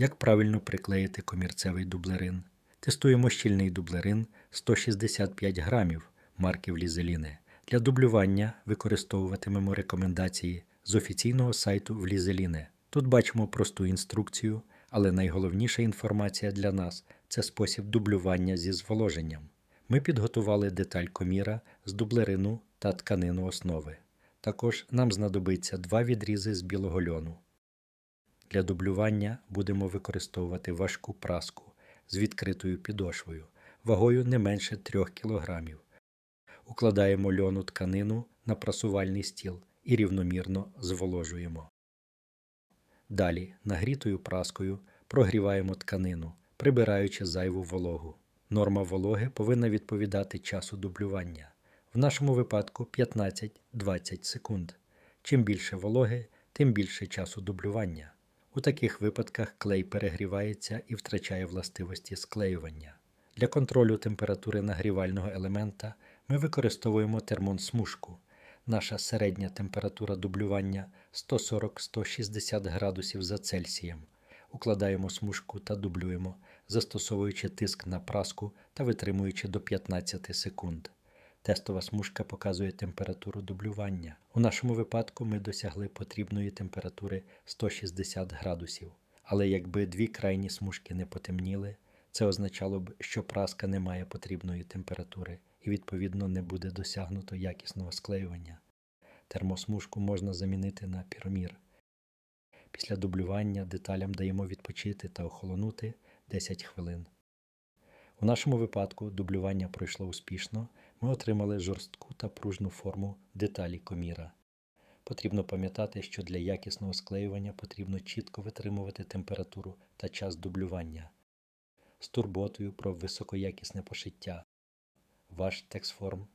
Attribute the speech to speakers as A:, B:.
A: Як правильно приклеїти комірцевий дублерин? Тестуємо щільний дублерин 165 грамів марки Влізеліне. Для дублювання використовуватимемо рекомендації з офіційного сайту Влізеліне. Тут бачимо просту інструкцію, але найголовніша інформація для нас це спосіб дублювання зі зволоженням. Ми підготували деталь коміра з дублерину та тканину основи. Також нам знадобиться два відрізи з білого льону. Для дублювання будемо використовувати важку праску з відкритою підошвою, вагою не менше 3 кг. Укладаємо льону тканину на прасувальний стіл і рівномірно зволожуємо. Далі нагрітою праскою прогріваємо тканину, прибираючи зайву вологу. Норма вологи повинна відповідати часу дублювання. В нашому випадку 15-20 секунд. Чим більше вологи, тим більше часу дублювання. У таких випадках клей перегрівається і втрачає властивості склеювання. Для контролю температури нагрівального елемента ми використовуємо термонсмужку. Наша середня температура дублювання 140-160 градусів за Цельсієм. Укладаємо смужку та дублюємо, застосовуючи тиск на праску та витримуючи до 15 секунд. Тестова смужка показує температуру дублювання. У нашому випадку ми досягли потрібної температури 160 градусів. Але якби дві крайні смужки не потемніли, це означало б, що праска не має потрібної температури і, відповідно, не буде досягнуто якісного склеювання. Термосмужку можна замінити на піромір. Після дублювання деталям даємо відпочити та охолонути 10 хвилин. У нашому випадку дублювання пройшло успішно, ми отримали жорстку та пружну форму деталі коміра. Потрібно пам'ятати, що для якісного склеювання потрібно чітко витримувати температуру та час дублювання. З турботою про високоякісне пошиття. Ваш тексформ